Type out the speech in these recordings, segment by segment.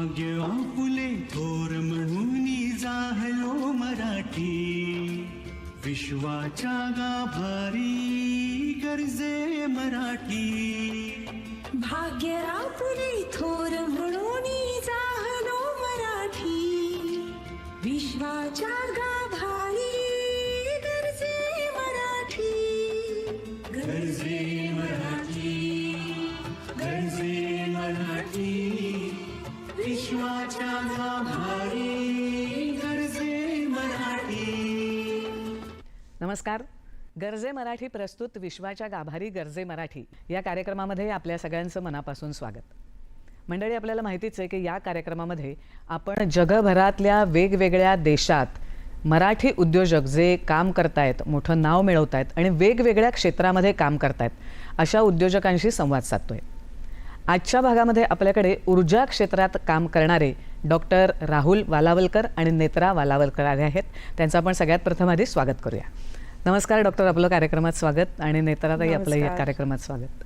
भाग्य आपुले थोर म्हणून जाहलो मराठी. विश्वाच्या गाभारी गरजे मराठी. नमस्कार. गरजे मराठी प्रस्तुत विश्वाच्या गाभारी गरजे मराठी या कार्यक्रमामध्ये आपल्या सगळ्यांचं मनापासून स्वागत. मंडळी आपल्याला माहितीच आहे की या कार्यक्रमामध्ये आपण जगभरातल्या वेगवेगळ्या देशात मराठी उद्योजक जे काम करतायत मोठं नाव मिळवतायत आणि वेगवेगळ्या क्षेत्रामध्ये काम करतायत अशा उद्योजकांशी संवाद साधतोय. आजच्या भागामध्ये आपल्याकडे ऊर्जा क्षेत्रात काम करणारे डॉक्टर राहुल वालावलकर आणि नेत्रा वालावलकर आले आहेत. त्यांचं आपण सगळ्यात प्रथम आधी स्वागत करूया. नमस्कार डॉक्टर आपलं कार्यक्रमात स्वागत आणि नेत्राताई आपलं या कार्यक्रमात स्वागत.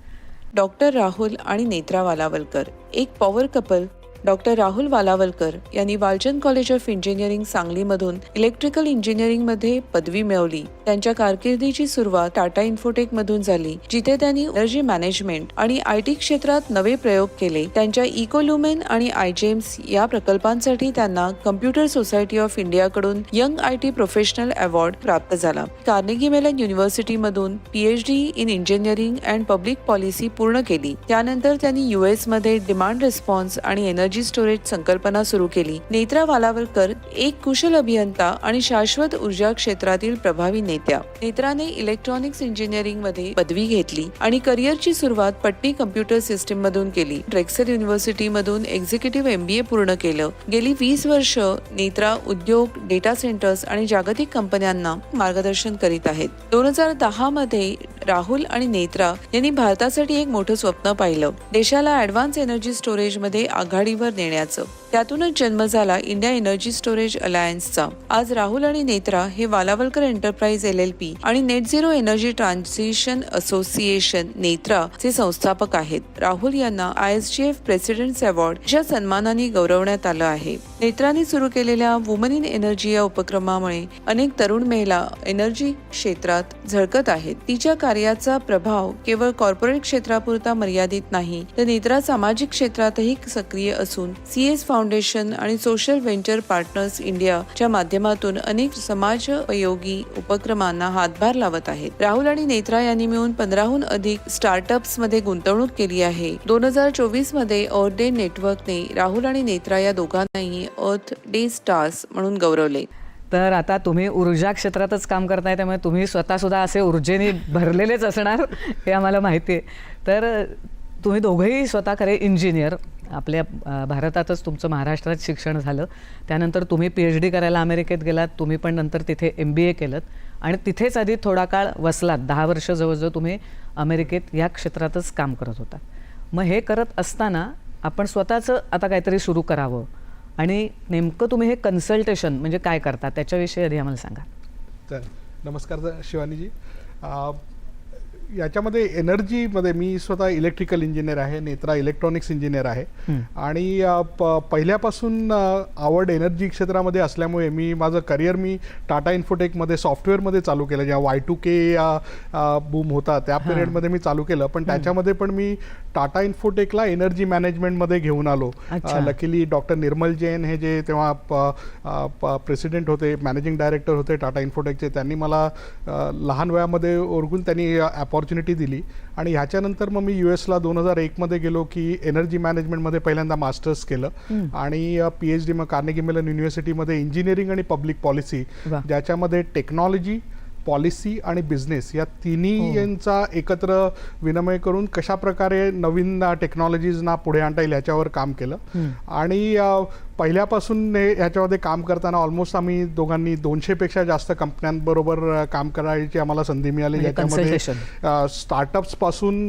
डॉक्टर राहुल आणि नेत्रा वालावलकर एक power couple doctor Rahul Walawalkar यांनी वालचंद कॉलेज ऑफ इंजिनिअरिंग सांगलीमधून इलेक्ट्रिकल इंजिनिअरिंगमध्ये पदवी मिळवली. त्यांच्या कारकिर्दीची सुरुवात टाटा इन्फोटेक मधून झाली जिथे त्यांनी एनर्जी मॅनेजमेंट आणि आय टी क्षेत्रात नवे प्रयोग केले. त्यांच्या इकोलुमेन आणि आयजेम्स या प्रकल्पांसाठी त्यांना कम्प्युटर सोसायटी ऑफ इंडियाकडून young I T professional award प्राप्त झाला. कार्नेगी मेलन युनिव्हर्सिटी मधून PhD in engineering and public policy पूर्ण केली. त्यानंतर त्यांनी युएसमध्ये डिमांड रिस्पॉन्स आणि एनर्जी स्टोरेज संकल्पना सुरू केली. नेत्रा वालावलकर एक कुशल अभियंता आणि शाश्वत ऊर्जा क्षेत्रातील प्रभावी नेत्या. नेत्राने इलेक्ट्रॉनिक्स इंजिनिअरिंगमध्ये पदवी घेतली आणि करिअरची सुरुवात पट्टी कम्प्युटर सिस्टीम मधून केली. ड्रेक्सर युनिव्हर्सिटी मधून एक्झिक्युटिव्ह एमबीए पूर्ण केलं. गेली वीस वर्ष नेत्रा उद्योग डेटा सेंटर्स आणि जागतिक कंपन्यांना मार्गदर्शन करीत आहेत. दोन हजार दहा मध्ये राहुल आणि नेत्रा यांनी भारतासाठी एक मोठं स्वप्न पाहिलं. देशाला ऍडव्हान्स एनर्जी स्टोरेजमध्ये आघाडीवर देण्याचं. त्यातूनच जन्म झाला इंडिया एनर्जी स्टोरेज अलायन्सचा. आज राहुल आणि नेत्रा हे Walawalkar enterprise L L P आणि net zero energy transition association Netra चे संस्थापक आहेत. राहुल यांना I S G F president's award या सन्मानाने गौरवण्यात आलं आहे. नेत्राने सुरू केलेल्या वुमन इन एनर्जी या उपक्रमामुळे अनेक तरुण महिला एनर्जी क्षेत्रात झळकत आहेत. तिच्या कार्याचा प्रभाव केवळ कॉर्पोरेट क्षेत्रापुरता मर्यादित नाही तर नेत्रा सामाजिक क्षेत्रातही सक्रिय असून सीएस फाउंडेशन आणि सोशल व्हेंचर पार्टनर्स इंडियाच्या माध्यमातून अनेक समाजोपयोगी उपक्रमांना हातभार लावत आहेत. राहुल आणि नेत्रा यांनी मिळून पंधराहून अधिक स्टार्टअप्समध्ये गुंतवणूक केली आहे. दोन हजार चोवीसमध्ये अर्थ डे नेटवर्कने राहुल आणि नेत्रा या दोघांनाही अर्थ डे स्टार्स म्हणून गौरवले. तर आता तुम्ही ऊर्जा क्षेत्रातच काम करताय त्यामुळे तुम्ही स्वतःसुद्धा असे ऊर्जेने भरलेलेच असणार हे आम्हाला माहिती आहे. तर तुम्ही दोघंही स्वतः खरे इंजिनियर आपल्या भारतातच तुमचं महाराष्ट्रात शिक्षण झालं. त्यानंतर तुम्ही पी एच डी करायला अमेरिकेत गेलात. तुम्ही पण नंतर तिथे एम बी ए केलं आणि तिथेच आधी थोडा काळ वसलात. दहा वर्ष जवळजवळ तुम्ही अमेरिकेत या क्षेत्रातच काम करत होता. मग हे करत असताना आपण स्वतःचं आता काहीतरी सुरू करावं. आणि नेमकं तुम्ही हे कन्सल्टेशन म्हणजे काय करता? त्याच्याविषयी आधी आम्हाला सांगा. तर नमस्कार शिवानीजी. याच्यामध्ये एनर्जीमध्ये मी स्वतः इलेक्ट्रिकल इंजिनियर आहे नेत्रा इलेक्ट्रॉनिक्स इंजिनियर आहे. आणि पहिल्यापासून आवड एनर्जी क्षेत्रामध्ये असल्यामुळे मी माझं करिअर मी टाटा इन्फोटेकमध्ये सॉफ्टवेअरमध्ये चालू केलं. जेव्हा वाय टू के बूम होता त्या पिरियडमध्ये मी चालू केलं. पण त्याच्यामध्ये पण मी टाटा इन्फोटेकला एनर्जी मॅनेजमेंटमध्ये घेऊन आलो. लकीली डॉक्टर निर्मल जैन हे जे तेव्हा प्रेसिडेंट होते मॅनेजिंग डायरेक्टर होते टाटा इन्फोटेकचे त्यांनी मला लहान वयामध्ये ओरगून त्यांनी अपॉर्च्युनिटी दिली आणि ह्याच्यानंतर मग मी यू एसला दोन हजार एकमध्ये गेलो की एनर्जी मॅनेजमेंटमध्ये पहिल्यांदा मास्टर्स केलं आणि पी एच डी मग कार्नेगी मेलन युनिव्हर्सिटीमध्ये इंजिनिअरिंग आणि पब्लिक पॉलिसी. ज्याच्यामध्ये टेक्नॉलॉजी पॉलिसी आणि बिझनेस या हो. तिन्ही यांचा एकत्र विनिमय करून कशा प्रकारे नवीन टेक्नॉलॉजीजना पुढे आणता येईल याच्यावर काम केलं आणि पहिल्यापासून ह्याच्यामध्ये काम करताना ऑलमोस्ट आम्ही दोघांनी दोनशेपेक्षा जास्त कंपन्यांबरोबर काम करायची आम्हाला संधी मिळाली. म्हणजे ज्याच्यामध्ये consultation. स्टार्टअप्सपासून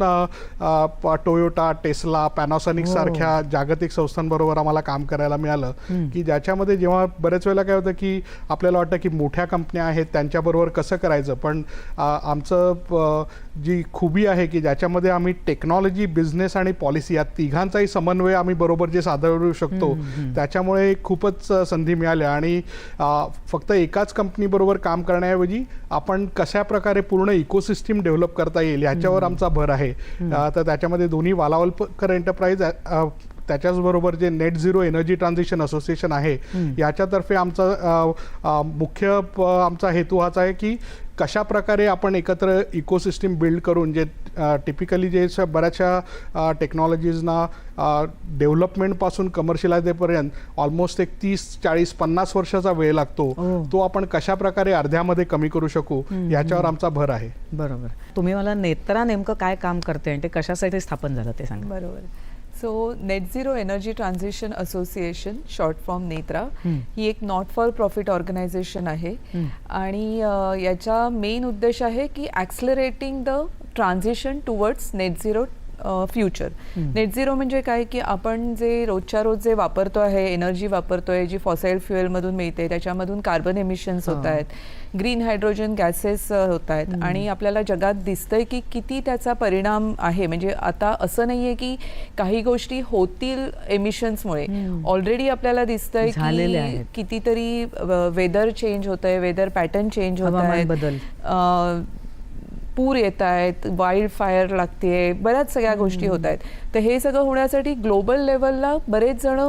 टोयोटा टेस्ला पॅनासॉनिक सारख्या जागतिक संस्थांबरोबर आम्हाला काम करायला मिळालं. की ज्याच्यामध्ये जेव्हा बरेच वेळेला काय होतं की आपल्याला वाटतं की मोठ्या कंपन्या आहेत त्यांच्याबरोबर कसं करायचं? पण आमचं जी खुबी आहे की ज्याच्यामध्ये आम्ही टेक्नॉलॉजी बिझनेस आणि पॉलिसी या तिघांचाही समन्वय आम्ही बरोबर जे साधू शकतो त्याच्यामुळे खूपच संधी मिळाल्या. आणि फक्त एकाच कंपनीबरोबर काम करण्याऐवजी आपण कशा प्रकारे पूर्ण इकोसिस्टीम डेव्हलप करता येईल ह्याच्यावर आमचा भर आहे. तर त्याच्यामध्ये दोन्ही वालावलकर एंटरप्राइज अ, त्याच्याचबरोबर जे net zero energy transition association आहे याच्यातर्फे आमचा मुख्य आमचा हेतू हाच आहे की कशा प्रकारे आपण एकत्र इकोसिस्टीम बिल्ड करून जे टिपिकली जे बऱ्याचशा टेक्नॉलॉजीजना डेव्हलपमेंटपासून कमर्शियलायझेपर्यंत ऑलमोस्ट एक तीस चाळीस पन्नास वर्षाचा वेळ लागतो. ओ. तो आपण कशा प्रकारे अर्ध्यामध्ये कमी करू शकू याच्यावर आमचा भर आहे. बरोबर. तुम्ही मला नेत्रा नेमकं काय काम करते आणि ते कशासाठी स्थापन झालं ते सांगा. बरोबर. So net zero energy transition association short form Netra. ही एक नॉट फॉर प्रॉफिट ऑर्गनायझेशन आहे हम्म. आणि याचा मेन उद्देश आहे की accelerating the transition towards net zero future net zero म्हणजे काय? की आपण जे रोजच्या रोज जे वापरतो आहे एनर्जी वापरतोय जी फॉसाईल फ्युएलमधून मिळते त्याच्यामधून कार्बन एमिशन्स होत. आहेत. ग्रीन हायड्रोजन गॅसेस होत आहेत. आणि आपल्याला जगात दिसतंय की किती त्याचा परिणाम आहे. म्हणजे आता असं नाहीये की काही गोष्टी होतील एमिशन्समुळे ऑलरेडी आपल्याला दिसतंय की. कितीतरी वेदर चेंज होत आहे वेदर पॅटर्न चेंज होत बदल. पूर येत आहेत वाईल्ड फायर लागते बऱ्याच सगळ्या गोष्टी होत आहेत. तर हे सगळं होण्यासाठी ग्लोबल लेवलला बरेच जण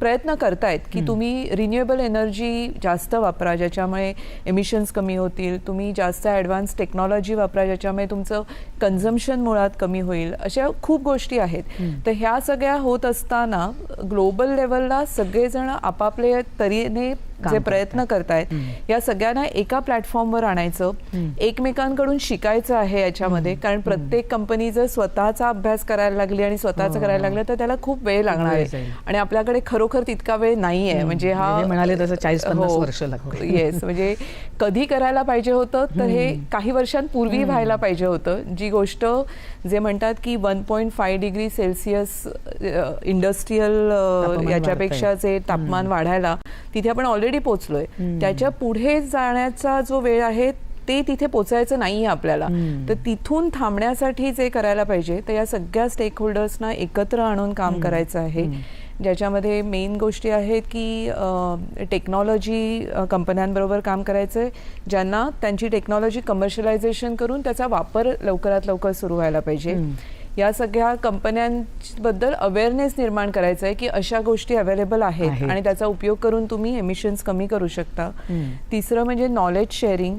प्रयत्न करतायत की तुम्ही रिन्युएबल एनर्जी जास्त वापरा ज्याच्यामुळे एमिशन्स कमी होतील. तुम्ही जास्त ॲडव्हान्स टेक्नॉलॉजी वापरा ज्याच्यामुळे तुमचं कन्झम्शन मुळात कमी होईल. अशा खूप गोष्टी आहेत. तर ह्या सगळ्या होत असताना ग्लोबल लेवलला सगळेजण आपापल्या तऱ्हेने जे प्रयत्न करतायत या सगळ्यांना एका प्लॅटफॉर्मवर आणायचं. एकमेकांकडून शिकायचं आहे याच्यामध्ये कारण प्रत्येक कंपनी जर स्वतःचा अभ्यास करायला लागली आणि स्वतःचं करायला लागलं तर त्याला खूप वेळ लागणार आहे. आणि आपल्याकडे खरोखर तितका वेळ नाहीये. म्हणजे हा हे म्हणाले तसं 40-50 हो. वर्ष. येस म्हणजे कधी करायला पाहिजे होतं तर हे काही वर्षांपूर्वी व्हायला पाहिजे होतं. जी गोष्ट जे म्हणतात की one point five degree celsius industrial याच्यापेक्षा जे तापमान वाढायला तिथे आपण ऑलरेडी पोहोचलोय त्याच्या पुढे जाण्याचा जो वेळ आहे ते तिथे पोचायचं नाही आपल्याला. तर तिथून थांबण्यासाठी जे करायला पाहिजे तर या सगळ्या स्टेक होल्डर्सना एकत्र आणून काम करायचं आहे. ज्याच्यामध्ये मेन गोष्टी आहेत की टेक्नॉलॉजी कंपन्यांबरोबर काम करायचं आहे ज्यांना त्यांची टेक्नॉलॉजी कमर्शियलायझेशन करून त्याचा वापर लवकरात लवकर सुरू व्हायला पाहिजे. या सगळ्या कंपन्यांबद्दल अवेअरनेस निर्माण करायचं आहे की अशा गोष्टी अवेलेबल आहेत. आणि त्याचा उपयोग करून तुम्ही एमिशन्स कमी करू शकता. तिसरं म्हणजे नॉलेज शेअरिंग.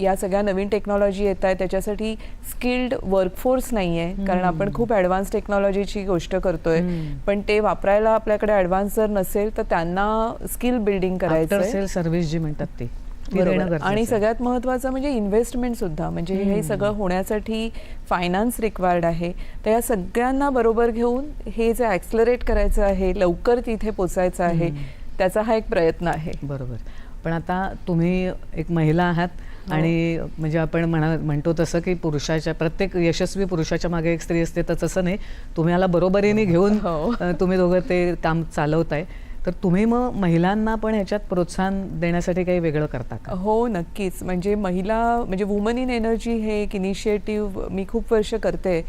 या सगळ्या नवीन टेक्नॉलॉजी येत आहेत त्याच्यासाठी स्किल्ड वर्कफोर्स नाही आहे कारण आपण खूप ॲडव्हान्स टेक्नॉलॉजीची गोष्ट करतोय. पण ते वापरायला आपल्याकडे ॲडव्हान्स जर नसेल तर त्यांना स्किल बिल्डिंग करायचं सर्व्हिस जी म्हणतात ती. बरोबर. आणि. सगळ्यात महत्वाचं म्हणजे इन्व्हेस्टमेंट सुद्धा म्हणजे हे सगळं होण्यासाठी फायनान्स रिक्वायर्ड आहे तर या सगळ्यांना बरोबर घेऊन हे जे ॲक्सलरेट करायचं आहे लवकर तिथे पोचायचं आहे त्याचा हा एक प्रयत्न आहे बरोबर पण आता तुम्ही एक महिला आहात हो. आणि म्हणजे आपण म्हणा म्हणतो तसं की पुरुषाच्या प्रत्येक यशस्वी पुरुषाच्या मागे एक स्त्री असते तर तसं नाही तुम्ही याला बरोबरीने घेऊन हो. तुम्ही दोघं ते काम चालवताय तर तुम्ही मग महिलांना पण ह्याच्यात प्रोत्साहन देण्यासाठी काही वेगळं करता का? हो नक्कीच. म्हणजे महिला म्हणजे वुमन इन एनर्जी हे एक इनिशिएटिव्ह मी खूप वर्ष करते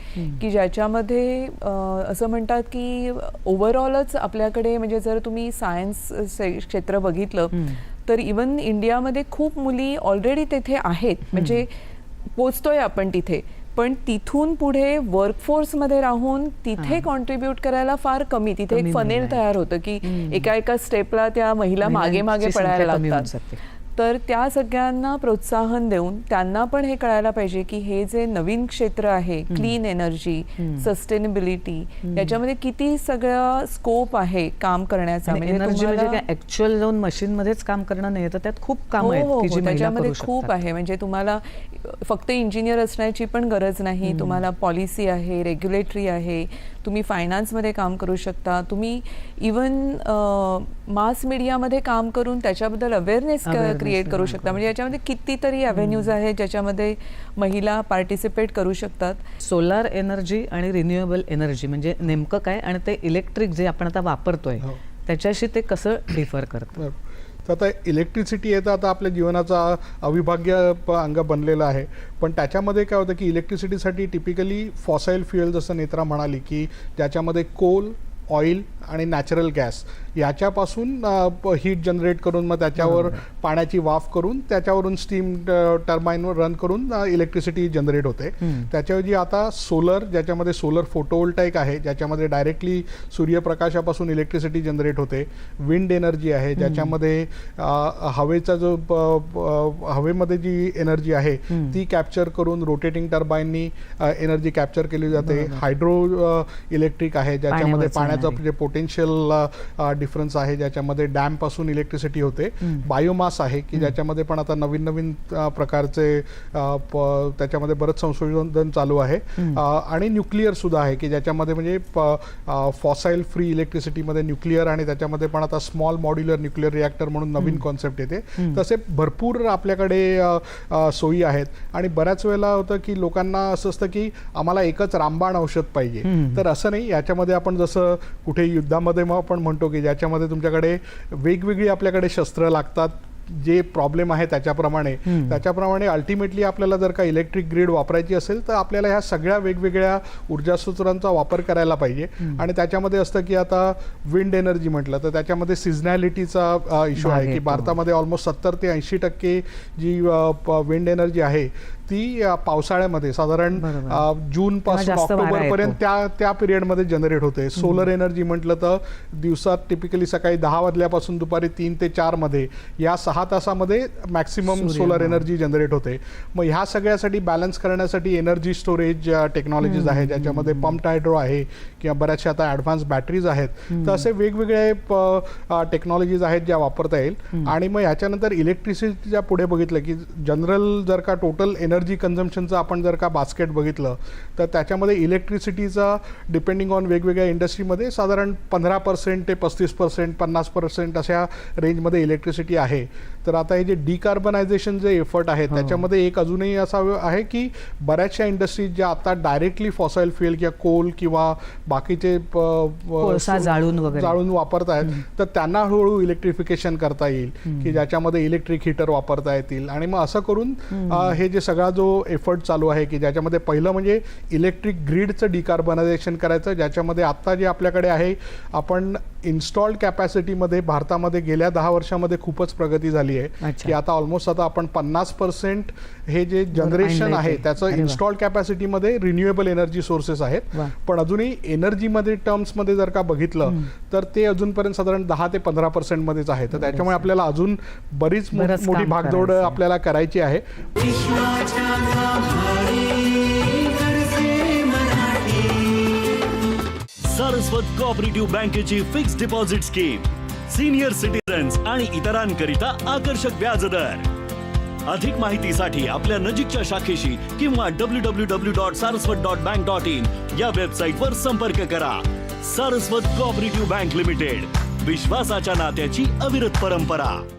की ज्याच्यामध्ये असं म्हणतात की ओव्हरऑलच आपल्याकडे म्हणजे जर तुम्ही सायन्स क्षेत्र बघितलं तर इवन इंडियामध्ये खूप मुली ऑलरेडी तेथे आहेत. म्हणजे पोचतोय आपण तिथे. पण तिथून पुढे वर्कफोर्समध्ये राहून तिथे कॉन्ट्रीब्युट करायला फार कमी. तिथे एक फनेल तयार होतं की एका एका स्टेपला त्या महिला मागे मागे पडायला लागतात. तर त्या सगळ्यांना प्रोत्साहन देऊन त्यांना पण हे कळायला पाहिजे की हे जे नवीन क्षेत्र आहे क्लीन एनर्जी सस्टेनेबिलिटी याच्यामध्ये किती सगळं स्कोप आहे काम करण्याचा? एनर्जी म्हणजे ऍक्च्युअल जाऊन मशीन मध्येच काम करणं नाही तर त्यात खूप काम हो, हो, हो. त्याच्यामध्ये खूप. आहे. म्हणजे तुम्हाला फक्त इंजिनियर असण्याची पण गरज नाही. तुम्हाला पॉलिसी आहे रेग्युलेटरी आहे. तुम्ही फायनान्समध्ये काम करू शकता. तुम्ही इवन मास मीडियामध्ये काम करून त्याच्याबद्दल अवेअरनेस क्रिएट करू शकता. म्हणजे याच्यामध्ये कितीतरी अव्हेन्यूज आहेत ज्याच्यामध्ये महिला पार्टिसिपेट करू शकतात. सोलार एनर्जी आणि रिन्युएबल एनर्जी म्हणजे नेमकं काय आणि ते इलेक्ट्रिक जे आपण आता वापरतोय हो. त्याच्याशी ते कसं डिफर करतं. तर आता इलेक्ट्रिसिटी येतं आता आपल्या जीवनाचा अविभाग्य प- अंग बनलेला आहे. पण त्याच्यामध्ये काय होतं की इलेक्ट्रिसिटीसाठी टिपिकली फॉसाईल फ्युएल जसं नेत्रा म्हणाली की ज्याच्यामध्ये कोल ऑइल आणि नॅचरल गॅस याच्यापासून हीट जनरेट करून मग त्याच्यावर पाण्याची वाफ करून त्याच्यावरून स्टीम टर्बाईनवर रन करून इलेक्ट्रिसिटी जनरेट होते. त्याच्याऐवजी आता सोलर ज्याच्यामध्ये सोलर फोटोवोल्टाईक आहे ज्याच्यामध्ये डायरेक्टली सूर्यप्रकाशापासून इलेक्ट्रिसिटी जनरेट होते. विंड एनर्जी आहे ज्याच्यामध्ये हवेचा जो हवेमध्ये जी एनर्जी आहे ती कॅप्चर करून रोटेटिंग टर्बाईननी एनर्जी कॅप्चर केली जाते. हायड्रो इलेक्ट्रिक आहे ज्याच्यामध्ये पाण्याचं. जे पोटेन्शियल डिफरन्स आहे ज्याच्यामध्ये डॅमपासून इलेक्ट्रिसिटी होते. बायोमास आहे की ज्याच्यामध्ये पण आता नवीन नवीन प्रकारचे त्याच्यामध्ये बरंच संशोधन चालू आहे. आणि न्यूक्लिअर सुद्धा आहे की ज्याच्यामध्ये म्हणजे फॉसाईल फ्री इलेक्ट्रिसिटीमध्ये न्यूक्लिअर आणि त्याच्यामध्ये पण आता स्मॉल मॉड्युलर न्यूक्लिअर रिॲक्टर म्हणून नवीन कॉन्सेप्ट येते. तसे भरपूर आपल्याकडे सोयी आहेत. आणि बऱ्याच वेळेला होतं की लोकांना असं असतं की आम्हाला एकच रामबाण औषध पाहिजे. तर असं नाही याच्यामध्ये आपण जसं कुठे युद्धामध्ये मग आपण म्हणतो की ज्याच्यामध्ये तुमच्याकडे वेगवेगळी आपल्याकडे शस्त्र लागतात जे प्रॉब्लेम आहे त्याच्याप्रमाणे. त्याच्याप्रमाणे अल्टिमेटली आपल्याला जर का इलेक्ट्रिक ग्रीड वापरायची असेल तर आपल्याला ह्या सगळ्या वेगवेगळ्या ऊर्जा स्रोतांचा वापर करायला पाहिजे. आणि त्याच्यामध्ये असतं की आता विंड एनर्जी म्हटलं तर त्याच्यामध्ये सिझनॅलिटीचा इश्यू आहे की. भारतामध्ये ऑलमोस्ट सत्तर ते ऐंशी टक्के जी विंड एनर्जी आहे ती पावसाळ्यामध्ये साधारण जून पासून ऑक्टोबर पर्यंत येतो. त्या त्या पिरियडमध्ये जनरेट होते. सोलर एनर्जी म्हटलं तर दिवसात टिपिकली सकाळी दहा वाजल्यापासून दुपारी तीन ते चारमध्ये या सहा तासामध्ये मॅक्सिमम सोलर. एनर्जी जनरेट होते. मग ह्या सगळ्यासाठी बॅलन्स करण्यासाठी एनर्जी स्टोरेज टेक्नॉलॉजीज आहे ज्याच्यामध्ये पंप हायड्रो आहे किंवा बऱ्याचशा आता ॲडव्हान्स बॅटरीज आहेत. तर असे वेगवेगळे टेक्नॉलॉजीज आहेत ज्या वापरता येईल. आणि मग ह्याच्यानंतर इलेक्ट्रिसिटीच्या पुढे बघितलं की जनरल जर का टोटल एनर्जी कन्झम्पशनचं आपण जर का बास्केट बघितलं तर त्याच्यामध्ये इलेक्ट्रिसिटीचा डिपेंडिंग ऑन वेगवेगळ्या इंडस्ट्रीमध्ये साधारण पंधरा पर्सेंट ते पस्तीस पर्सेंट पन्नास पर्सेंट अशा रेंजमध्ये इलेक्ट्रिसिटी आहे. तर आता हे जे डिकार्बनायझेशन जे एफर्ट आहेत त्याच्यामध्ये एक अजूनही असा आहे की बऱ्याचशा इंडस्ट्रीज ज्या आता डायरेक्टली फॉसाईल फ्युएल किंवा कोल किंवा बाकीचे जाळून. जाळून वापरत आहेत तर त्यांना हळूहळू इलेक्ट्रिफिकेशन करता येईल की ज्याच्यामध्ये इलेक्ट्रिक हीटर वापरता येतील. आणि मग असं करून हे जे सगळा जो एफर्ट चालू आहे की ज्याच्यामध्ये पहिलं म्हणजे इलेक्ट्रिक ग्रीडचं डिकार्बनायझेशन करायचं ज्याच्यामध्ये आत्ता जे आपल्याकडे आहे आपण इन्स्टॉल्ड कॅपॅसिटीमध्ये भारतामध्ये गेल्या दहा वर्षामध्ये खूपच प्रगती झाली आहे. की आता ऑलमोस्ट आता आपण पन्नास पर्सेंट हे जे जनरेशन आहे ते. त्याचं. इन्स्टॉल्ड कॅपॅसिटीमध्ये रिन्युएबल एनर्जी सोर्सेस आहेत. पण अजूनही एनर्जीमध्ये टर्म्समध्ये जर का बघितलं तर ते अजूनपर्यंत साधारण दहा ते पंधरा पर्सेंटमध्येच आहे तर त्याच्यामुळे आपल्याला अजून बरीच मोठी भागदौड. आपल्याला करायची आहे सारस्वत कोऑपरेटिव्ह बँकेची fix deposit scheme senior citizens आणि इतरांकरिता आकर्षक व्याजदर अधिक माहितीसाठी आपल्या नजीकच्या शाखेशी किंवा W W W dot Saraswat dot bank dot in या वेबसाईटवर संपर्क करा. सारस्वत कोऑपरेटिव्ह बँक लिमिटेड विश्वासाच्या नात्याची अविरत परंपरा.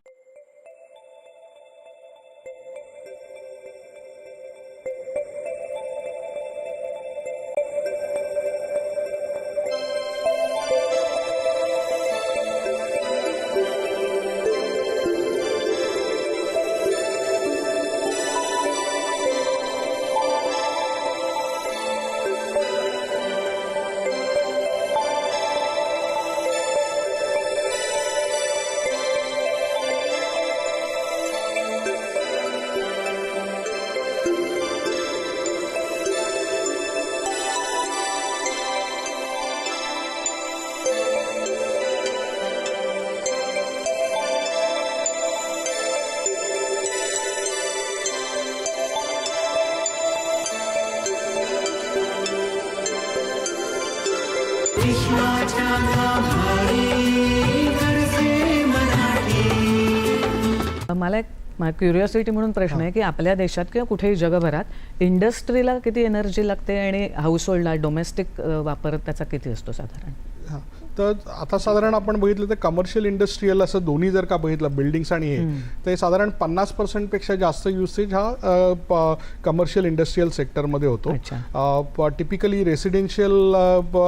क्युरिओसिटी म्हणून प्रश्न आहे की आपल्या देशात किंवा कुठेही जगभरात इंडस्ट्रीला किती एनर्जी लागते आणि हाऊस होल्डला डोमेस्टिक वापर त्याचा किती असतो साधारण? हा. तर आता साधारण आपण बघितलं तर कमर्शियल इंडस्ट्रीयल असं दोन्ही जर का बघितलं बिल्डिंग्स आणि हे तर हे साधारण पन्नास पर्सेंटपेक्षा जास्त युसेज हा कमर्शियल इंडस्ट्रीयल सेक्टरमध्ये. होतो. टिपिकली रेसिडेन्शियल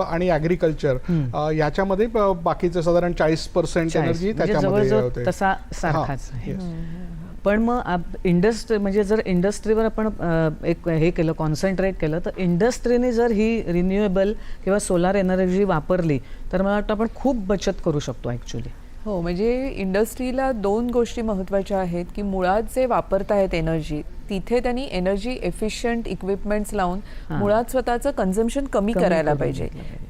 आणि ॲग्रिकल्चर याच्यामध्ये बाकीचे साधारण चाळीस पर्सेंट चाळीस. एनर्जी म्हणजे त्याच्यामध्ये होते. तसा पण मग इंडस्ट्री म्हणजे जर इंडस्ट्रीवर आपण एक हे केलं कॉन्सन्ट्रेट केलं तर इंडस्ट्रीने जर ही रिन्युएबल किंवा सोलार एनर्जी वापरली तर मला वाटतं आपण खूप बचत करू शकतो ॲक्च्युली हो म्हणजे इंडस्ट्रीला दोन गोष्टी महत्त्वाच्या आहेत की मुळात जे वापरत आहेत एनर्जी तिथे त्यांनी एनर्जी एफिशियंट इक्विपमेंट्स लावून. मुळात स्वतःचं कन्झम्पन कमी करायला पाहिजे.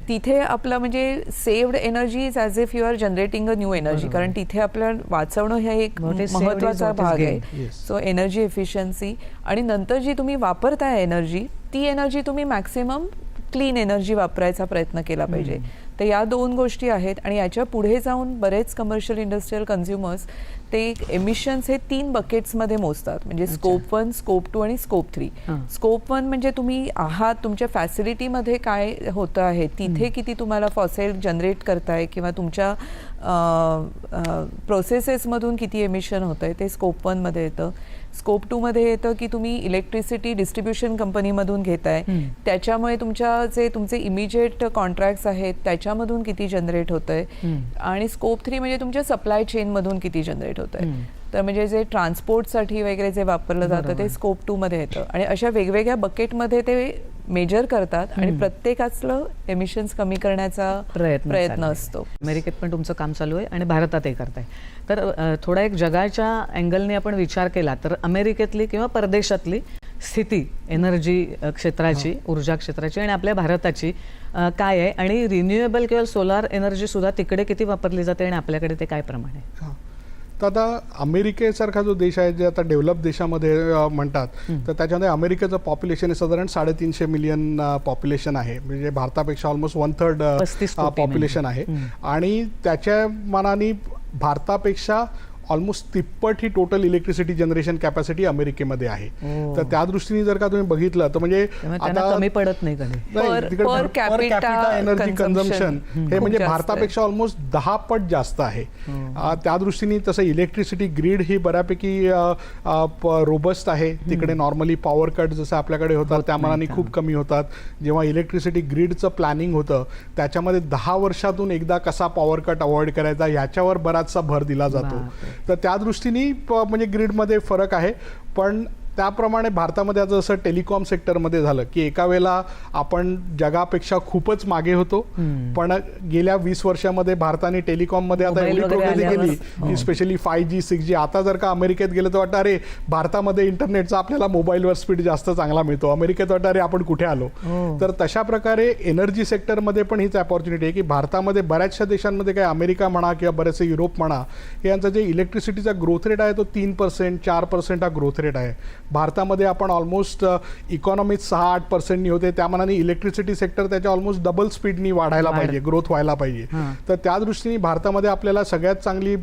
तिथे आपलं म्हणजे saved energy is as if you are generating a new energy कारण तिथे आपलं वाचवणं हे एक is भाग आहे. सो एनर्जी एफिशियन्सी आणि नंतर जी तुम्ही वापरताय एनर्जी ती एनर्जी तुम्ही मॅक्सिमम क्लीन एनर्जी वापरायचा प्रयत्न केला पाहिजे. तर या दोन गोष्टी आहेत आणि याच्यापुढे जाऊन बरेच कमर्शियल इंडस्ट्रीयल कन्झ्युमर्स ते एमिशन्स हे तीन बकेट्समध्ये मोजतात. म्हणजे स्कोप वन स्कोप टू आणि स्कोप थ्री. स्कोप वन म्हणजे तुम्ही आहात तुमच्या फॅसिलिटीमध्ये काय होतं आहे तिथे किती तुम्हाला फॉसेल जनरेट करताय किंवा तुमच्या प्रोसेसेसमधून किती एमिशन होतं आहे ते स्कोप वनमध्ये येतं. स्कोप टूमध्ये येतं की तुम्ही इलेक्ट्रिसिटी डिस्ट्रीब्युशन कंपनीमधून घेताय. त्याच्यामुळे तुमच्या जे तुमचे इमिजिएट कॉन्ट्रॅक्ट्स आहेत त्याच्यामधून किती जनरेट होतं आहे. आणि स्कोप थ्री म्हणजे तुमच्या सप्लाय चेनमधून किती जनरेट होतं आहे. तर म्हणजे जे ट्रान्सपोर्टसाठी वगैरे जे वापरलं जातं. ते स्कोप टूमध्ये येतं आणि अशा वेगवेगळ्या बकेटमध्ये ते मेजर करतात आणि प्रत्येकाचं एमिशन्स कमी करण्याचा प्रयत्न प्रयत्न. असतो. अमेरिकेत पण तुमचं काम चालू आहे आणि भारतातही करताय. तर थोडा एक जगाच्या अँगलने आपण विचार केला तर अमेरिकेतली किंवा परदेशातली स्थिती एनर्जी क्षेत्राची ऊर्जा क्षेत्राची आणि आपल्या भारताची काय आहे आणि रिन्युएबल किंवा सोलार एनर्जी सुद्धा तिकडे किती वापरली जाते आणि आपल्याकडे ते काय प्रमाण आहे? हा. तर आता अमेरिकेसारखा जो देश आहे जे आता डेव्हलप देशामध्ये म्हणतात तर त्याच्यामध्ये अमेरिकेचं पॉप्युलेशन हे साधारण साडेतीनशे मिलियन पॉप्युलेशन आहे. म्हणजे भारतापेक्षा ऑलमोस्ट वन थर्ड 35 कोटी पॉप्युलेशन आहे. आणि त्याच्या मानाने भारतापेक्षा ऑलमोस्ट तिप्पट ही टोटल इलेक्ट्रिसिटी जनरेशन कॅपॅसिटी अमेरिकेमध्ये आहे. ओ. तर त्या दृष्टीने जर का तुम्ही बघितलं तर म्हणजे कमी पडत नाही एनर्जी कन्झम्पन हे म्हणजे. भारतापेक्षा ऑलमोस्ट दहा पट जास्त आहे. आ, त्या दृष्टीने तसं इलेक्ट्रिसिटी ग्रीड ही बऱ्यापैकी रोबस्ट आहे. तिकडे नॉर्मली पॉवर कट जसं आपल्याकडे होतात त्या मानाने खूप कमी होतात. जेव्हा इलेक्ट्रिसिटी ग्रीडचं प्लॅनिंग होतं त्याच्यामध्ये दहा वर्षातून एकदा कसा पॉवर कट अवॉइड करायचा ह्याच्यावर बराचसा भर दिला जातो. तर त्या दृष्टीने प- म्हणजे ग्रीडमध्ये फरक आहे. पण त्याप्रमाणे भारतामध्ये आता जसं टेलिकॉम सेक्टरमध्ये झालं की एका वेळेला आपण जगापेक्षा खूपच मागे होतो. पण गेल्या वीस वर्षामध्ये भारताने टेलिकॉममध्ये आता एवढी प्रगती. केली की specially five G six G आता जर का अमेरिकेत गेलं तर वाटतं अरे भारतामध्ये इंटरनेटचा आपल्याला मोबाईलवर स्पीड जास्त चांगला मिळतो. अमेरिकेत वाटतं अरे आपण कुठे आलो? हो. तर तशा प्रकारे एनर्जी सेक्टरमध्ये पण हीच अपॉर्च्युनिटी आहे की भारतामध्ये बऱ्याचशा देशांमध्ये काय अमेरिका म्हणा किंवा बरेचसे युरोप म्हणा यांचा जे इलेक्ट्रिसिटीचा ग्रोथ रेट आहे तो तीन पर्सेंट चार पर्सेंट हा ग्रोथ रेट आहे. भारतामध्ये आपण ऑलमोस्ट इकॉनॉमीत सहा आठ पर्सेंटनी होते. त्या मनाने इलेक्ट्रिसिटी सेक्टर त्याच्या ऑलमोस्ट डबल स्पीडनी वाढायला वाढ- पाहिजे ग्रोथ व्हायला पाहिजे. तर त्या दृष्टीने भारतामध्ये आपल्याला सगळ्यात चांगली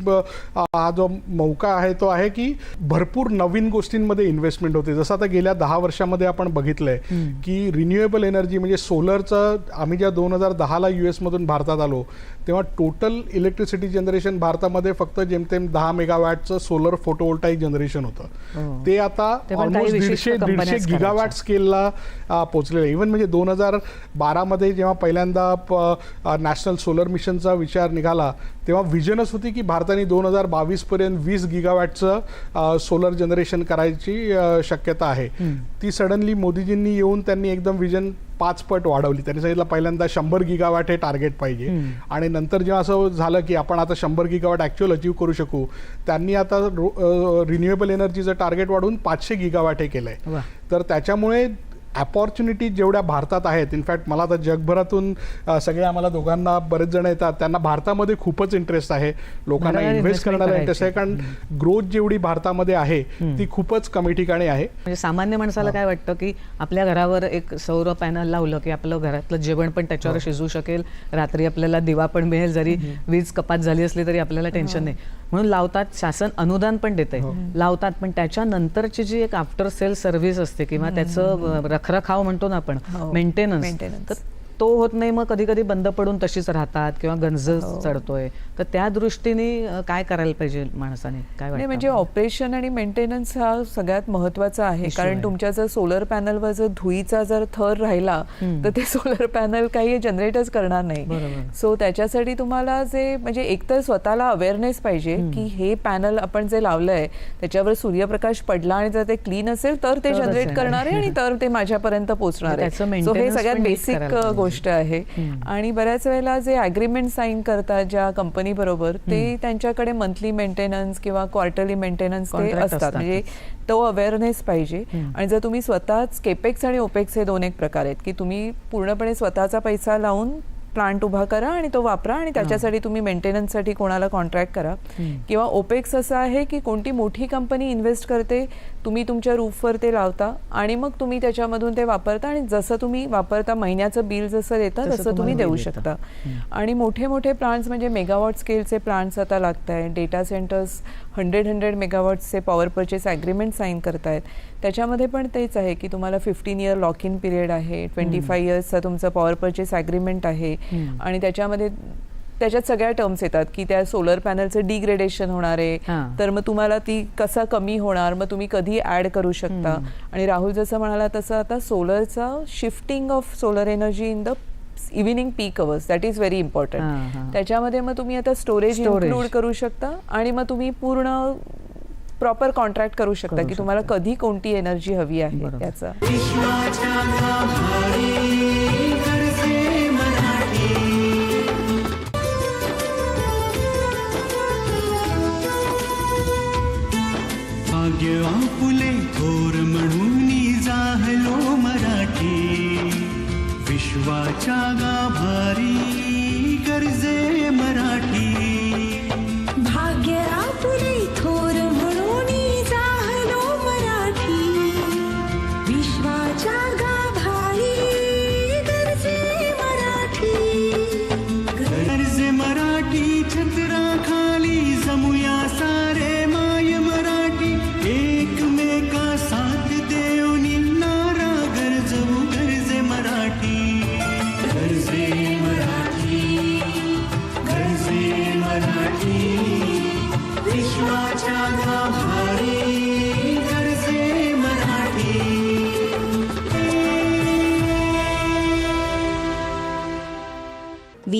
हा जो मौका आहे तो आहे की भरपूर नवीन गोष्टींमध्ये इन्व्हेस्टमेंट होते. जसं आता गेल्या दहा वर्षामध्ये आपण बघितलंय की रिन्युएबल एनर्जी म्हणजे सोलरचं आम्ही ज्या दोन हजार दहाला यू एसमधून भारतात आलो तेव्हा टोटल इलेक्ट्रिसिटी जनरेशन भारतामध्ये फक्त जेमतेम दहा मेगावॅटचं सोलर फोटोवोल्टाईक जनरेशन हो. होतं ते आता ते काही ऑलमोस्ट दीडशे दीडशे गिगावॅट. स्केलला पोचलेलं इव्हन म्हणजे दोन हजार बारामध्ये जेव्हा पहिल्यांदा नॅशनल सोलर मिशनचा विचार निघाला तेव्हा विजनच होती की भारताने दोन हजार बावीसपर्यंत वीस गिगावॅटचं सोलर जनरेशन करायची शक्यता आहे ती सडनली मोदीजींनी येऊन त्यांनी एकदम विजन पाच पट वाढवली. त्यांनी सांगितलं पहिल्यांदा शंभर गिगावॅट हे टार्गेट पाहिजे. आणि नंतर जेव्हा असं झालं की आपण आता शंभर गिगावॅट ॲक्च्युअल अचीव करू शकू त्यांनी आता रिन्युएबल एनर्जीचं टार्गेट वाढवून पाचशे गिगावॅट हे केलं आहे वा. तर त्याच्यामुळे अपॉर्च्युनिटी जेवढ्या भारतात आहेत इनफॅक्ट मला तर जगभरातून सगळे आम्हाला दोघांना बरेच जण येतात. त्यांना भारतामध्ये खूपच इंटरेस्ट आहे. लोकांना इन्व्हेस्ट करण्याला इंटरेस्ट आहे. कारण ग्रोथ जेवढी भारतामध्ये आहे ती खूपच कमी ठिकाणी आहे. म्हणजे सामान्य माणसाला काय वाटतं की आपल्या घरावर एक सौर पॅनल लावलं की आपलं घरातलं जेवण पण त्याच्यावर शिजू शकेल. रात्री आपल्याला दिवा पण मिळेल जरी वीज कपात झाली असली तरी आपल्याला टेन्शन नाही. म्हणून लावतात शासन अनुदान पण देते लावतात पण त्याच्यानंतरची जी एक आफ्टर सेल सर्व्हिस असते किंवा त्याचं रखरखाव म्हणतो ना आपण हो. Maintenance Maintenance. तर तो होत नाही मग कधी कधी बंद पडून तशीच राहतात किंवा गंज चढतोय. तर त्या दृष्टीने काय करायला पाहिजे माणसाने? काय म्हणजे ऑपरेशन आणि मेंटेनन्स हा सगळ्यात महत्त्वाचा आहे. कारण. तुमच्या जर सोलर पॅनलवर जर धुळीचा जर थर राहिला तर ते सोलर पॅनल काही जनरेटच करणार नाही. सो त्याच्यासाठी तुम्हाला जे म्हणजे एकतर स्वतःला अवेअरनेस पाहिजे की हे पॅनल आपण जे लावलंय त्याच्यावर सूर्यप्रकाश पडला आणि जर ते क्लीन असेल तर ते जनरेट. करणार आहे आणि तर ते माझ्यापर्यंत पोहोचणार. आहे सो हे सगळ्यात बेसिक पाहिजे. गोष्ट आहे. आणि बऱ्याच वेळेला जे अग्रीमेंट साईन करतात ज्या कंपनी बरोबर ते त्यांच्याकडे मंथली मेंटेनन्स किंवा क्वार्टरली मेंटेनन्स ते असतात. म्हणजे तो अवेअरनेस पाहिजे. आणि जर तुम्ही स्वतःच केपेक्स आणि ओपेक्स हे दोन एक प्रकार आहेत की तुम्ही पूर्णपणे स्वतःचा पैसा लावून प्लांट उभा करा आणि तो वापरा आणि त्याच्यासाठी तुम्ही मेंटेनन्ससाठी कोणाला कॉन्ट्रॅक्ट करा. किंवा ओपेक्स असं आहे की कोणती मोठी कंपनी इन्व्हेस्ट करते तुम्ही तुमच्या रूफवर ते लावता आणि मग तुम्ही त्याच्यामधून ते वापरता आणि जसं तुम्ही वापरता महिन्याचं बिल जसं देता तसं तुम्ही देऊ. शकता. आणि मोठे मोठे प्लांट्स म्हणजे मेगावॉट स्केलचे प्लांट्स आता लागत आहे डेटा सेंटर्स हंड्रेड हंड्रेड मेगावॉट्सचे पॉवर परचेस ॲग्रीमेंट साईन करतायत. त्याच्यामध्ये पण तेच आहे की तुम्हाला fifteen year lock in period आहे ट्वेंटी फाय इयर्सचा तुमचं पॉवर परचेस ॲग्रीमेंट आहे आणि त्याच्यामध्ये त्याच्यात सगळ्या टर्म्स येतात की त्या सोलर पॅनलचं डिग्रेडेशन होणार आहे. तर मग तुम्हाला ती कसा कमी होणार मग तुम्ही कधी ऍड करू शकता आणि राहुल जसं म्हणाला तसं आता सोलरचा shifting of solar energy in the evening peak hours that is very important. त्याच्यामध्ये मग तुम्ही आता स्टोरेज. इन्क्लूड करू शकता आणि मग तुम्ही पूर्ण प्रॉपर कॉन्ट्रॅक्ट करू शकता की तुम्हाला कधी कोणती एनर्जी हवी आहे. त्याचा आपुले थोर म्हणून जाहलो मराठी. विश्वाच्या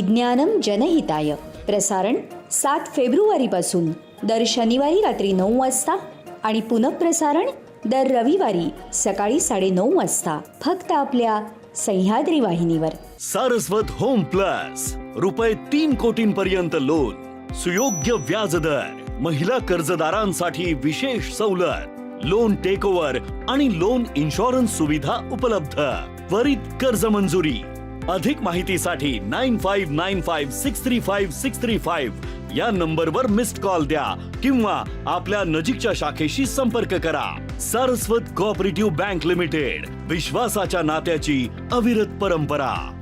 विज्ञानम जनहिताय. प्रसारण सात फेब्रुवारीपासून दर शनिवारी रात्री नऊ वाजता आणि पुनःप्रसारण दर रविवारी सकाळी साडेनऊ वाजता. फक्त आपल्या सह्याद्री वाहिनीवर. Saraswat home plus. रुपये तीन कोटींपर्यंत लोन. सुयोग्य व्याजदर महिला कर्जदारांसाठी विशेष सवलत. लोन टेक ओव्हर आणि लोन इन्शुरन्स सुविधा उपलब्ध. त्वरित कर्ज मंजुरी अधिक माहितीसाठी nine five nine five six three five six three five या नंबरवर मिस्ड कॉल द्या किंवा आपल्या नजीकच्या शाखेशी संपर्क करा. सारस्वत कोऑपरेटिव्ह बँक लिमिटेड विश्वासाच्या नात्याची अविरत परंपरा.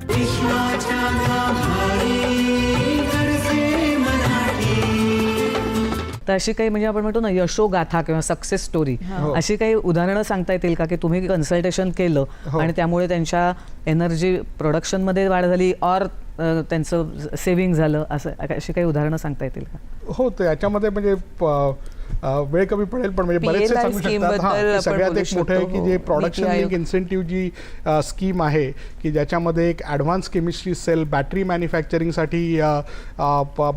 तर अशी काही म्हणजे आपण म्हणतो ना यशोगाथा किंवा सक्सेस स्टोरी अशी काही उदाहरणं सांगता येतील का? की तुम्ही कन्सल्टेशन केलं आणि त्यामुळे त्यांच्या एनर्जी प्रोडक्शनमध्ये वाढ झाली ऑर त्यांचं सेव्हिंग झालं? असं अशी काही उदाहरणं सांगता येतील का? हो तर याच्यामध्ये म्हणजे वेळ कमी पडेल पण म्हणजे बरेचसे सांगू शकतात हा, सगळ्यात एक मोठं आहे की. जे प्रॉडक्शन लिंक. इन्सेंटिव्ह जी स्कीम आहे की ज्याच्यामध्ये एक ॲडव्हान्स केमिस्ट्री सेल बॅटरी मॅन्युफॅक्चरिंगसाठी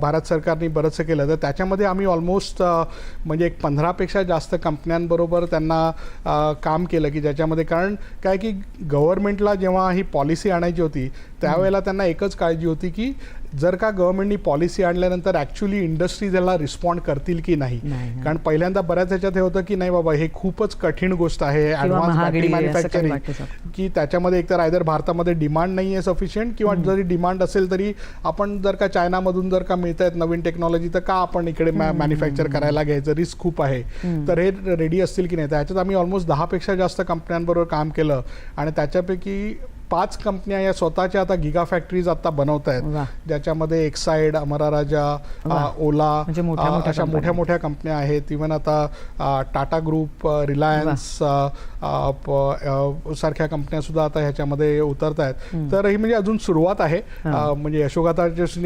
भारत सरकारने बरंचसं केलं तर त्याच्यामध्ये आम्ही ऑलमोस्ट म्हणजे एक पंधरापेक्षा जास्त कंपन्यांबरोबर त्यांना काम केलं की ज्याच्यामध्ये कारण काय की गव्हर्नमेंटला जेव्हा ही पॉलिसी आणायची होती त्यावेळेला त्यांना एकच काळजी होती की जर का गव्हर्नमेंटनी पॉलिसी आणल्यानंतर ॲक्च्युली इंडस्ट्री त्याला रिस्पॉन्ड करतील की नाही. कारण पहिल्यांदा बऱ्याच ह्याच्यात हे होतं की नाही बाबा हे खूपच कठीण गोष्ट आहे ॲडव्हान्स बॅटरी मॅन्युफॅक्चरिंग की त्याच्यामध्ये एकतर आयदर भारतामध्ये डिमांड नाही आहे सफिशियंट किंवा जरी डिमांड असेल तरी आपण जर का चायनामधून जर का मिळत आहेत नवीन टेक्नॉलॉजी तर का आपण इकडे मॅन्युफॅक्चर करायला घ्यायचं? रिस्क खूप आहे. तर हे रेडी असतील की नाही? तर ह्याच्यात आम्ही ऑलमोस्ट दहापेक्षा जास्त कंपन्यांबरोबर काम केलं. आणि त्याच्यापैकी पाच कंपन्या या स्वतःच्या आता गिगा फॅक्टरीज आता बनवत. आहेत ज्याच्यामध्ये एक्साईड अमरा राजा ओला म्हणजे अशा. मोठ्या मोठ्या कंपन्या. आहेत. इव्हन आता टाटा ग्रुप रिलायन्स सारख्या कंपन्या सुद्धा आता ह्याच्यामध्ये उतरत आहेत तर ही म्हणजे अजून सुरुवात आहे. म्हणजे यशोगाथा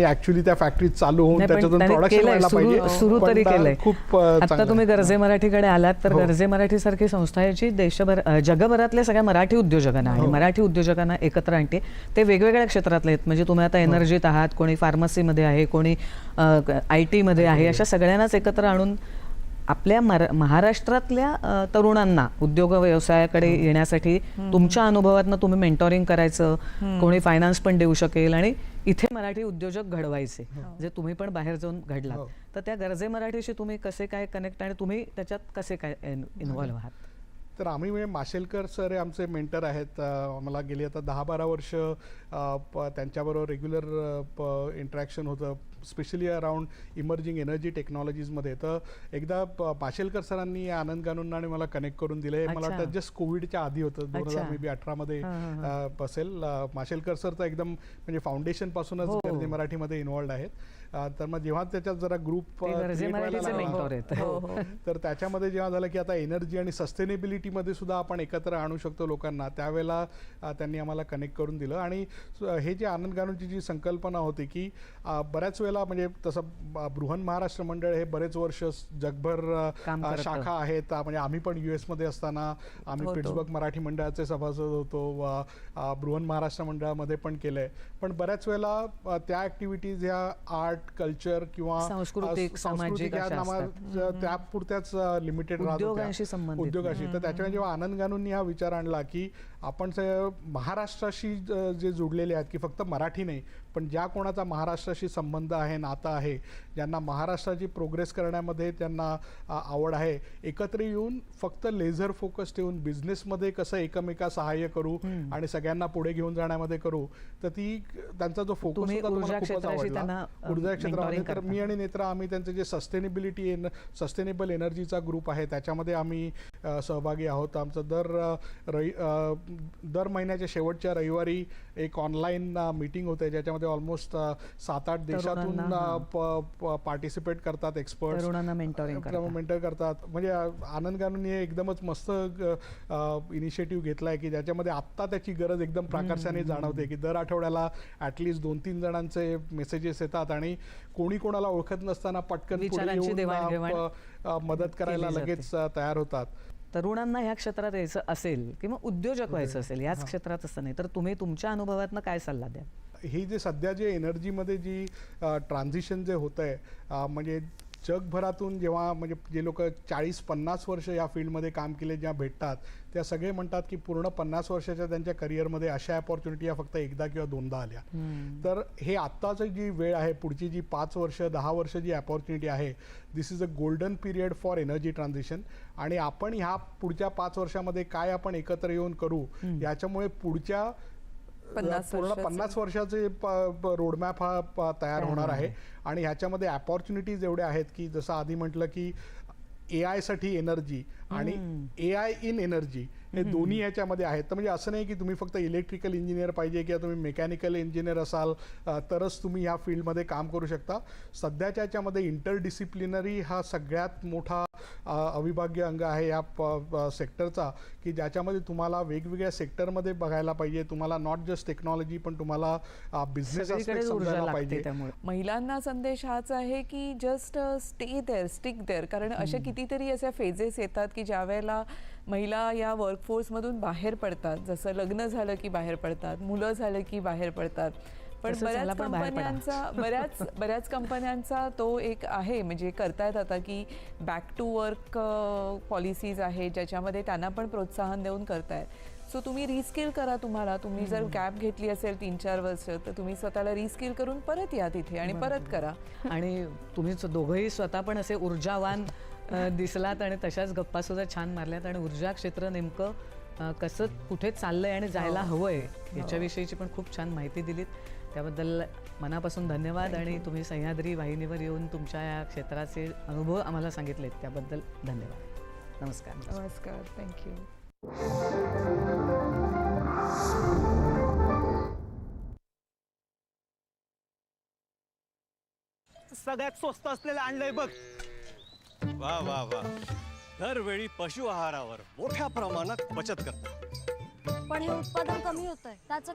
ऍक्च्युली त्या फॅक्टरीत चालू होऊन त्याच्यातून प्रोडक्शन व्हायला सुरू- पाहिजे. सुरू पण तरी केलंय. खूप आता तुम्ही. गर्जे मराठीकडे आलात तर हो. गर्जे मराठी सारखी संस्था जी देशभर जगभरातल्या सगळ्या मराठी उद्योजकांना हो. आणि मराठी उद्योजकांना एकत्र आणते. ते वेगवेगळ्या क्षेत्रातले आहेत. म्हणजे तुम्ही हो. आता एनर्जीत आहात कोणी फार्मसीमध्ये आहे कोणी आय टीमध्ये आहे अशा सगळ्यांनाच एकत्र आणून आपल्या महाराष्ट्रातल्या तरुणांना उद्योग व्यवसायाकडे हो. येण्यासाठी तुमच्या अनुभवातनं तुम्ही मेंटॉरिंग करायचं कोणी फायनान्स पण देऊ शकेल आणि इथे मराठी उद्योजक घडवायचे जे तुम्ही पण बाहेर जाऊन घडलात. हो. तर त्या गरजे मराठीशी तुम्ही कसे काय कनेक्ट आणि तुम्ही त्याच्यात कसे काय इन्व्हॉल्व्ह आहात? तर आम्ही म्हणजे माशेलकर सर हे आमचे मेंटर आहेत. मला गेली आता दहा बारा वर्ष प- त्यांच्याबरोबर रेग्युलर इंटरॅक्शन होतं. स्पेशली अराउंड इमर्जिंग एनर्जी टेक्नॉलॉजीजमध्ये तर एकदा प- माशेलकर सरांनी आनंद गानूंना मला कनेक्ट करून दिले मला. वाटतं जस्ट कोविडच्या आधी होतं दोन हजार. मे बी अठरामध्ये हां, हां, हां. अ, बसेल अ, माशेलकर सर तर एकदम म्हणजे फाउंडेशन पासूनच हो. मराठीमध्ये इन्वॉल्ड आहेत तर मग जेव्हा त्याच्यात जरा ग्रुप आहेत. हो. तर त्याच्यामध्ये जेव्हा झालं की आता एनर्जी आणि सस्टेनेबिलिटीमध्ये सुद्धा आपण एकत्र आणू शकतो लोकांना त्यावेळेला त्यांनी आम्हाला कनेक्ट करून दिलं आणि हे जे आनंद गानूची जी संकल्पना होती की बऱ्याच वेळेला म्हणजे तसं बृहन महाराष्ट्र मंडळ हे बरेच वर्ष जगभर. शाखा आहेत. म्हणजे आम्ही पण युएसमध्ये असताना आम्ही. पिट्सबर्ग मराठी मंडळाचे सभासद होतो बृहन महाराष्ट्र मंडळामध्ये पण केलंय. पण बऱ्याच वेळेला त्या ऍक्टिव्हिटीज ह्या आर्ट कल्चर किंवा सांस्कृतिक, सामाजिक या त्यापुरत्याच लिमिटेड राहत उद्योगांशी तर त्याच्यामुळे जेव्हा आनंद गानूंनी हा विचार आणला की आपण महाराष्ट्राशी जे जुडलेले आहेत की फक्त मराठी नाही पण ज्या कोणाचा महाराष्ट्राशी संबंध आहे नातं आहे ज्यांना महाराष्ट्राची प्रोग्रेस करण्यामध्ये त्यांना आवड आहे एकत्र येऊन फक्त लेझर फोकस ठेवून बिझनेसमध्ये कसं एकमेका सहाय्य करू आणि सगळ्यांना पुढे घेऊन जाण्यामध्ये करू तर ती त्यांचा जो फोकस होता ऊर्जा क्षेत्रामध्ये तर. मी आणि नेत्रा आम्ही त्यांचे जे सस्टेनेबिलिटी सस्टेनेबल एनर्जीचा ग्रुप आहे त्याच्यामध्ये आम्ही सहभागी आहोत. आमचं दर रवि दर महिन्याच्या शेवटच्या रविवारी एक ऑनलाईन मीटिंग होते ज्याच्यामध्ये ऑलमोस्ट सात आठ देशातून पार्टिसिपेट करतात एक्सपर्ट. मेंटर करतात. म्हणजे आनंद गानूंनी हे एकदमच मस्त इनिशिएटिव्ह घेतला आहे की ज्याच्यामध्ये आत्ता त्याची गरज एकदम प्राकर्षाने जाणवते की दर आठवड्याला ॲटलिस्ट दोन तीन जणांचे मेसेजेस येतात आणि कोणी कोणाला ओळखत नसताना पटकन मदत करायला. लगेच तयार होतात. तरुणांना ह्या क्षेत्रात यायचं असेल किंवा उद्योजक व्हायचं असेल याच क्षेत्रात असं नाही. तर तुम्ही तुमच्या अनुभवातनं काय सल्ला द्या ही जे सध्या जे एनर्जीमध्ये जी ट्रान्झिशन जे होतं आहे म्हणजे जगभरातून जेव्हा म्हणजे जे लोक चाळीस पन्नास वर्ष या फील्डमध्ये काम केले जेव्हा भेटतात त्या सगळे म्हणतात की पूर्ण पन्नास वर्षाच्या त्यांच्या करिअरमध्ये अशा अपॉर्च्युनिटी या फक्त एकदा किंवा दोनदा आल्या. तर हे आत्ताचं जी वेळ आहे पुढची जी पाच वर्ष दहा वर्ष जी अपॉर्च्युनिटी आहे this is a golden period for energy transition आणि आपण ह्या पुढच्या पाच वर्षामध्ये काय आपण एकत्र येऊन करू याच्यामुळे पुढच्या पन्नास पूर्ण वर्षाचे. पन्नास वर्षाचे रोडमॅप हा तयार होणार आहे. आणि ह्याच्यामध्ये अपॉर्च्युनिटीज एवढ्या आहेत की जसं आधी म्हटलं की ए आयसाठी एनर्जी आणि ए आय इन एनर्जी हे दोन्ही ह्याच्यामध्ये आहेत. तर म्हणजे असं नाही की तुम्ही फक्त इलेक्ट्रिकल इंजिनियर पाहिजे किंवा तुम्ही मेकॅनिकल इंजिनियर असाल तरच तुम्ही ह्या फील्डमध्ये काम करू शकता. सध्याच्या याच्यामध्ये इंटरडिसिप्लिनरी हा सगळ्यात मोठा अ, अविभाज्य अंग आहे या सेक्टरचा की ज्याच्यामध्ये तुम्हाला वेगवेगळ्या सेक्टरमध्ये बघायला पाहिजे. तुम्हाला नॉट जस्ट टेक्नॉलॉजी पण तुम्हाला बिझनेस समजायला पाहिजे. त्यामुळे. महिलांना संदेश हाच आहे की just stay there stick there कारण अशा कितीतरी अशा फेजेस येतात की ज्या वेळेला महिला या वर्कफोर्समधून बाहेर पडतात. जसं लग्न झालं की बाहेर पडतात मुलं झालं की बाहेर पडतात. पण बऱ्याच. कंपन्यांचा बऱ्याच बऱ्याच कंपन्यांचा तो एक आहे. म्हणजे करतायत आता की बॅक टू वर्क पॉलिसीज आहेत ज्याच्यामध्ये त्यांना पण प्रोत्साहन देऊन करतायत. सो तुम्ही रिस्किल करा तुम्हाला. तुम्ही जर गॅप घेतली असेल तीन चार वर्ष तर तुम्ही स्वतःला रिस्किल करून परत या तिथे आणि परत करा. आणि तुम्ही दोघंही स्वतः पण असे ऊर्जावान दिसलात आणि तशाच गप्पा सुद्धा छान मारल्यात. आणि ऊर्जा क्षेत्र नेमकं कसं कुठे चाललंय आणि जायला हवंय याच्याविषयीची पण खूप छान माहिती दिलीत. त्याबद्दल मनापासून धन्यवाद आणि तुम्ही सह्याद्री वाहिनीवर येऊन तुमच्या या क्षेत्राचे अनुभव आम्हाला सांगितलेत. त्याबद्दल धन्यवाद. नमस्कार. नमस्कार. थँक्यू सगळ्यात स्वस्त असलेलं आणलंय बघ. वा वा वा. दरवेळी पशु आहारावर मोठ्या प्रमाणात बचत करतात. पण हे उत्पादन कमी होत आहे त्याचं